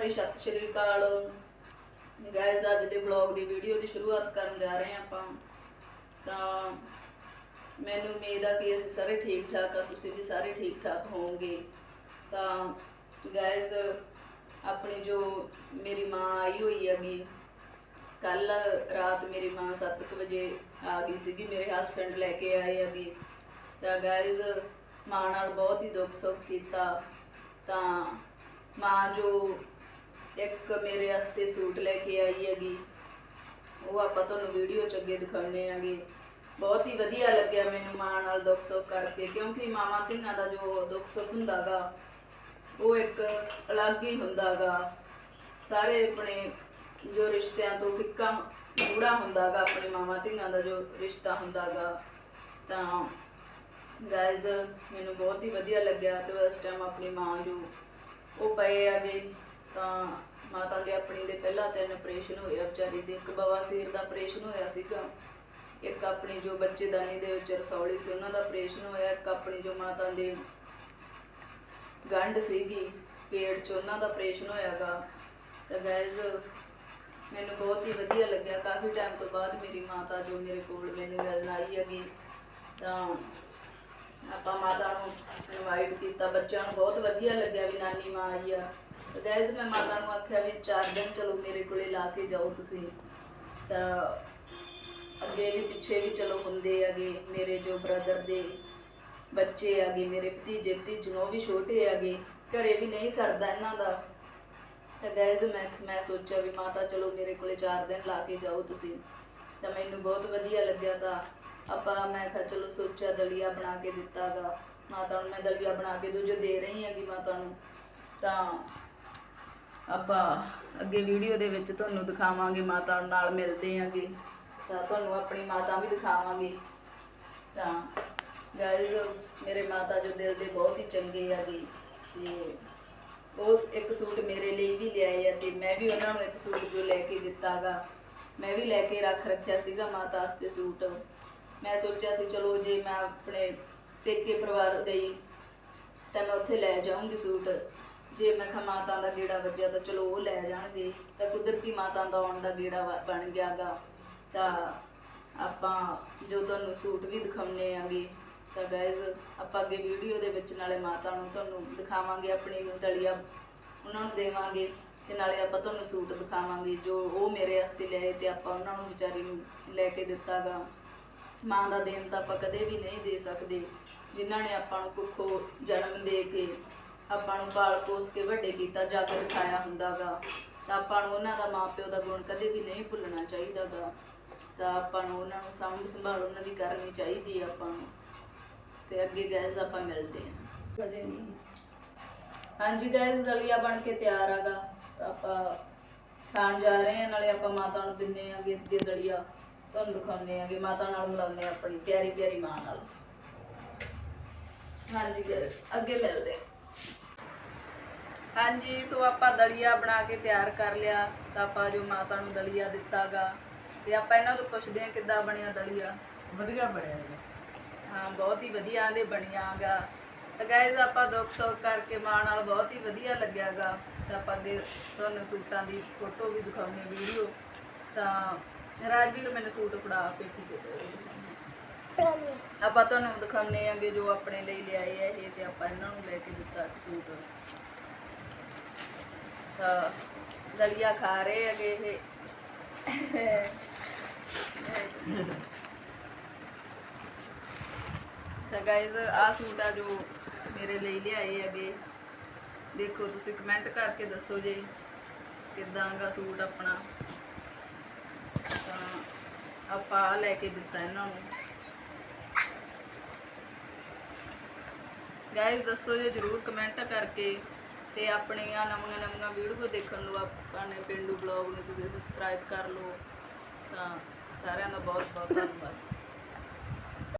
ਭਰੀ ਸਤਿ ਸ਼੍ਰੀ ਅਕਾਲ। ਗਾਇਜ਼ ਅੱਜ ਦੇ ਵਲੌਗ ਦੀ ਵੀਡੀਓ ਦੀ ਸ਼ੁਰੂਆਤ ਕਰਨ ਜਾ ਰਹੇ ਹਾਂ ਆਪਾਂ। ਤਾਂ ਮੈਨੂੰ ਉਮੀਦ ਆ ਕਿ ਅਸੀਂ ਸਾਰੇ ਠੀਕ ਠਾਕ ਆ, ਤੁਸੀਂ ਵੀ ਸਾਰੇ ਠੀਕ ਠਾਕ ਹੋਵੋਗੇ। ਤਾਂ ਗਾਇਜ਼ ਆਪਣੀ ਜੋ ਮੇਰੀ ਮਾਂ ਆਈ ਹੋਈ ਹੈਗੀ, ਕੱਲ ਰਾਤ ਮੇਰੀ ਮਾਂ 7:00 ਵਜੇ ਆ ਗਈ ਸੀਗੀ, ਮੇਰੇ ਹਸਬੰਡ ਲੈ ਕੇ ਆਏ ਹੈਗੇ। ਤਾਂ ਗਾਇਜ਼ ਮਾਂ ਨਾਲ ਬਹੁਤ ਹੀ ਦੁੱਖ ਸੁੱਖ ਕੀਤਾ। ਤਾਂ ਮਾਂ ਜੋ ਇੱਕ ਮੇਰੇ ਵਾਸਤੇ ਸੂਟ ਲੈ ਕੇ ਆਈ ਹੈਗੀ। ਉਹ ਆਪਾਂ ਤੁਹਾਨੂੰ ਵੀਡੀਓ ਚ ਅੱਗੇ ਦਿਖਾਉਣੇ ਆਗੇ। ਬਹੁਤ ਹੀ ਵਧੀਆ ਲੱਗਿਆ ਮੈਨੂੰ ਮਾਂ ਨਾਲ ਦੁੱਖ ਸੁੱਖ ਕਰਕੇ, ਕਿਉਂਕਿ ਮਾਵਾਂ ਧੀਆਂ ਦਾ ਜੋ ਦੁੱਖ ਸੁੱਖ ਹੁੰਦਾਗਾ, ਉਹ ਇੱਕ ਅਲੱਗ ਹੀ ਹੁੰਦਾਗਾ। ਸਾਰੇ ਆਪਣੇ ਜੋ ਰਿਸ਼ਤਿਆਂ ਤੋਂ ਫਿੱਕਾ, ਗੂੜਾ ਹੁੰਦਾਗਾ, ਆਪਣੇ ਮਾਵਾਂ ਧੀਆਂ ਦਾ ਜੋ ਰਿਸ਼ਤਾ ਹੁੰਦਾਗਾ। ਤਾਂ ਗਾਇਜ਼ ਮੈਨੂੰ ਬਹੁਤ ਹੀ ਵਧੀਆ ਲੱਗਿਆ ਤੇ ਉਸ ਟਾਈਮ ਆਪਣੀ ਮਾਂ ਜੋ ਉਹ ਪਏ ਆਗੇ ਤਾਂ ਮਾਤਾ ਦੇ ਆਪਣੀ ਦੇ ਪਹਿਲਾਂ ਤਿੰਨ ਆਪਰੇਸ਼ਨ ਹੋਇਆ ਵਿਚਾਰੀ ਦੇ ਇੱਕ ਬਵਾਸੀਰ ਦਾ ਆਪਰੇਸ਼ਨ ਹੋਇਆ ਸੀਗਾ, ਇੱਕ ਆਪਣੀ ਜੋ ਬੱਚੇਦਾਨੀ ਦੇ ਵਿੱਚ ਰਸੌਲੀ ਸੀ, ਉਹਨਾਂ ਦਾ ਆਪਰੇਸ਼ਨ ਹੋਇਆ, ਇੱਕ ਆਪਣੀ ਜੋ ਮਾਤਾ ਦੇ ਗੰਢ ਸੀਗੀ, ਪੇਟ 'ਚ ਉਹਨਾਂ ਦਾ ਆਪਰੇਸ਼ਨ ਹੋਇਆਗਾ। ਤਾਂ ਗਾਇਜ਼ ਮੈਨੂੰ ਬਹੁਤ ਹੀ ਵਧੀਆ ਲੱਗਿਆ, ਕਾਫੀ ਟਾਈਮ ਤੋਂ ਬਾਅਦ ਮੇਰੀ ਮਾਤਾ ਜੋ ਮੇਰੇ ਕੋਲ ਮੈਨੂੰ ਮਿਲਣ ਆਈ ਹੈਗੀ। ਤਾਂ ਆਪਾਂ ਮਾਤਾ ਨੂੰ ਇਨਵਾਈਟ ਕੀਤਾ, ਬੱਚਿਆਂ ਨੂੰ ਬਹੁਤ ਵਧੀਆ ਲੱਗਿਆ ਵੀ ਨਾਨੀ ਮਾਂ ਆਈ ਆ। ਤੇ ਗਾਇਜ਼ ਮੈਂ ਮਾਤਾ ਨੂੰ ਆਖਿਆ ਵੀ 4 ਦਿਨ ਚਲੋ ਮੇਰੇ ਕੋਲੇ ਲਾ ਕੇ ਜਾਓ ਤੁਸੀਂ। ਤਾਂ ਅੱਗੇ ਵੀ ਪਿੱਛੇ ਵੀ ਚਲੋ ਹੁੰਦੇ ਹੈਗੇ, ਮੇਰੇ ਜੋ ਬ੍ਰਦਰ ਦੇ ਬੱਚੇ ਹੈਗੇ, ਮੇਰੇ ਭਤੀਜੇ ਭਤੀਜੇ ਉਹ ਵੀ ਛੋਟੇ ਹੈਗੇ, ਘਰੇ ਵੀ ਨਹੀਂ ਸਰਦਾ ਇਹਨਾਂ ਦਾ। ਤਾਂ ਗਾਇਜ਼ ਮੈਂ ਮੈਂ ਸੋਚਿਆ ਵੀ ਮਾਤਾ ਚਲੋ ਮੇਰੇ ਕੋਲੇ 4 ਦਿਨ ਲਾ ਕੇ ਜਾਓ ਤੁਸੀਂ। ਤਾਂ ਮੈਨੂੰ ਬਹੁਤ ਵਧੀਆ ਲੱਗਿਆ ਤਾਂ ਆਪਾਂ, ਮੈਂ ਕਿਹਾ ਚਲੋ ਸੋਚਿਆ ਦਲੀਆ ਬਣਾ ਕੇ ਦਿੱਤਾਗਾ ਮਾਤਾ ਨੂੰ ਮੈਂ ਦਲੀਆ ਬਣਾ ਕੇ ਦੂਜੇ ਦੇ ਰਹੀ ਹੈਗੀ ਮਾਤਾ ਨੂੰ। ਤਾਂ ਆਪਾਂ ਅੱਗੇ ਵੀਡੀਓ ਦੇ ਵਿੱਚ ਤੁਹਾਨੂੰ ਦਿਖਾਵਾਂਗੇ, ਮਾਤਾ ਨਾਲ ਮਿਲਦੇ ਆਂਗੇ। ਤਾਂ ਤੁਹਾਨੂੰ ਆਪਣੀ ਮਾਤਾ ਵੀ ਦਿਖਾਵਾਂਗੇ। ਤਾਂ ਗਾਇਜ਼ ਮੇਰੇ ਮਾਤਾ ਜੋ ਦਿਲ ਦੇ ਬਹੁਤ ਹੀ ਚੰਗੇ ਆ ਜੀ, ਤੇ ਉਸ ਇੱਕ ਸੂਟ ਮੇਰੇ ਲਈ ਵੀ ਲਿਆਏ ਆ ਤੇ ਮੈਂ ਵੀ ਉਹਨਾਂ ਨੂੰ ਇੱਕ ਸੂਟ ਜੋ ਲੈ ਕੇ ਦਿੱਤਾਗਾ ਮੈਂ ਵੀ ਲੈ ਕੇ ਰੱਖ ਰੱਖਿਆ ਸੀਗਾ ਮਾਤਾ ਵਾਸਤੇ ਸੂਟ। ਮੈਂ ਸੋਚਿਆ ਸੀ, ਚਲੋ ਜੇ ਮੈਂ ਆਪਣੇ ਟੇਕੇ ਪਰਿਵਾਰ ਗਈ ਤਾਂ ਮੈਂ ਉੱਥੇ ਲੈ ਜਾਊਂਗੀ ਸੂਟ। ਜੇ ਮੈਂ ਕਿਹਾ ਮਾਤਾ ਦਾ ਗੇੜਾ ਵੱਜਿਆ ਤਾਂ ਚਲੋ ਉਹ ਲੈ ਜਾਣਗੇ, ਤਾਂ ਕੁਦਰਤੀ ਮਾਤਾ ਦਾ ਆਉਣ ਦਾ ਗੇੜਾ ਵ ਬਣ ਗਿਆਗਾ। ਤਾਂ ਆਪਾਂ ਜੋ ਤੁਹਾਨੂੰ ਸੂਟ ਵੀ ਦਿਖਾਉਣੇ ਆਗੇ, ਤਾਂ ਗਾਇਜ਼ ਆਪਾਂ ਅੱਗੇ ਵੀਡੀਓ ਦੇ ਵਿੱਚ ਨਾਲੇ ਮਾਤਾ ਨੂੰ ਤੁਹਾਨੂੰ ਦਿਖਾਵਾਂਗੇ, ਆਪਣੀ ਨੂੰ ਦਲੀਆ ਉਹਨਾਂ ਨੂੰ ਦੇਵਾਂਗੇ, ਤੇ ਨਾਲੇ ਆਪਾਂ ਤੁਹਾਨੂੰ ਸੂਟ ਦਿਖਾਵਾਂਗੇ, ਜੋ ਉਹ ਮੇਰੇ ਵਾਸਤੇ ਲਿਆਏ ਤੇ ਆਪਾਂ ਉਹਨਾਂ ਨੂੰ ਵਿਚਾਰੀ ਨੂੰ ਲੈ ਕੇ ਦਿੱਤਾਗਾ। ਮਾਂ ਦਾ ਦੇਣ ਤਾਂ ਆਪਾਂ ਕਦੇ ਵੀ ਨਹੀਂ ਦੇ ਸਕਦੇ, ਜਿਨ੍ਹਾਂ ਨੇ ਆਪਾਂ ਨੂੰ ਕੁੱਖੋਂ ਜਨਮ ਦੇ ਕੇ ਆਪਾਂ ਨੂੰ ਪਾਲ ਪੋਸ ਕੇ ਵੱਡੇ ਕੀਤਾ ਜੱਗ ਦਿਖਾਇਆ ਹੁੰਦਾਗਾ ਤਾਂ ਆਪਾਂ ਨੂੰ ਉਹਨਾਂ ਦਾ ਮਾਪਿਓ ਦਾ ਗੁਣ ਕਦੇ ਵੀ ਨਹੀਂ ਭੁੱਲਣਾ ਚਾਹੀਦਾਗਾ ਤਾਂ ਆਪਾਂ ਨੂੰ ਉਹਨਾਂ ਨੂੰ ਸਾਂਭ ਸੰਭਾਲ ਉਹਨਾਂ ਦੀ ਕਰਨੀ ਚਾਹੀਦੀ ਆ ਆਪਾਂ ਨੂੰ। ਤੇ ਅੱਗੇ ਗੈਸ ਆਪਾਂ ਮਿਲਦੇ ਹਾਂ। ਹਾਂਜੀ ਗਾਇਸ ਦਲੀਆ ਬਣ ਕੇ ਤਿਆਰ ਆਗਾ ਤਾਂ ਆਪਾਂ ਖਾਣ ਜਾ ਰਹੇ ਹਾਂ ਨਾਲੇ ਆਪਾਂ ਮਾਤਾ ਨੂੰ ਦਿੰਨੇ ਆਗੇ ਅੱਗੇ ਦਲੀਆ। ਤੁਹਾਨੂੰ ਦਿਖਾਉਂਦੇ ਆਗੇ ਮਾਤਾ ਨਾਲ ਮਿਲਾਉਂਦੇ ਆਪਣੀ ਪਿਆਰੀ ਪਿਆਰੀ ਮਾਂ ਨਾਲ। ਹਾਂਜੀ ਗਾਇਸ ਅੱਗੇ ਮਿਲਦੇ ਹਾਂ। ਹਾਂਜੀ ਤੋਂ ਆਪਾਂ ਦਲੀਆ ਬਣਾ ਕੇ ਤਿਆਰ ਕਰ ਲਿਆ ਤਾਂ ਆਪਾਂ ਜੋ ਮਾਤਾ ਨੂੰ ਦਲੀਆ ਦਿੱਤਾਗਾ ਤੇ ਆਪਾਂ ਇਹਨਾਂ ਤੋਂ ਪੁੱਛਦੇ ਹਾਂ ਕਿੱਦਾਂ ਬਣਿਆ ਦਲੀਆ। ਵਧੀਆ ਬਣਿਆ ਜੀ ਹਾਂ ਬਹੁਤ ਹੀ ਵਧੀਆ ਆਂਦੇ ਬਣਿਆਗਾ। ਤਾਂ ਗਾਇਜ਼ ਆਪਾਂ ਦੁੱਖ ਸੁੱਖ ਕਰਕੇ ਮਾਂ ਨਾਲ ਬਹੁਤ ਹੀ ਵਧੀਆ ਲੱਗਿਆਗਾ। ਤਾਂ ਆਪਾਂ ਅੱਗੇ ਤੁਹਾਨੂੰ ਸੂਟਾਂ ਦੀ ਫੋਟੋ ਵੀ ਦਿਖਾਉਣੀ ਵੀਡੀਓ। ਤਾਂ ਰਾਜਵੀਰ ਮੈਨੂੰ ਸੂਟ ਫੜਾ ਪੇਟੀ ਦੇ। ਆਪਾਂ ਤੁਹਾਨੂੰ ਦਿਖਾਉਣੇ ਆਂਗੇ ਜੋ ਆਪਣੇ ਲਈ ਲਿਆਏ ਆ ਇਹ ਤੇ ਆਪਾਂ ਇਹਨਾਂ ਨੂੰ ਲੈ ਕੇ ਦਿੱਤਾ ਇੱਕ ਸੂਟ। ਦਲੀਆ ਖਾ ਰਹੇ ਹੈਗੇ ਇਹ। ਤਾਂ ਗਾਇਜ਼ ਆ ਸੂਟ ਆ ਜੋ ਮੇਰੇ ਲਈ ਲਿਆਏ ਹੈਗੇ। ਦੇਖੋ, ਤੁਸੀਂ ਕਮੈਂਟ ਕਰਕੇ ਦੱਸੋ ਜੇ ਕਿਦਾਂ ਦਾ ਸੂਟ ਆਪਣਾ। ਤਾਂ ਆਪਾਂ ਆਹ ਲੈ ਕੇ ਦਿੱਤਾ ਇਹਨਾਂ ਨੂੰ। ਗਾਇਜ਼ ਦੱਸੋ ਜੇ ਜਰੂਰ ਕਮੈਂਟ ਕਰਕੇ। ਤੇ ਆਪਣੀਆਂ ਨਵੀਆਂ ਨਵੀਆਂ ਵੀਡੀਓ ਦੇਖਣ ਨੂੰ ਆਪਾਂ ਨੇ ਪਿੰਡੂ ਬਲੌਗ ਨੂੰ ਤੁਸੀਂ ਸਬਸਕ੍ਰਾਈਬ ਕਰ ਲਓ। ਤਾਂ ਸਾਰਿਆਂ ਦਾ ਬਹੁਤ ਬਹੁਤ ਧੰਨਵਾਦ।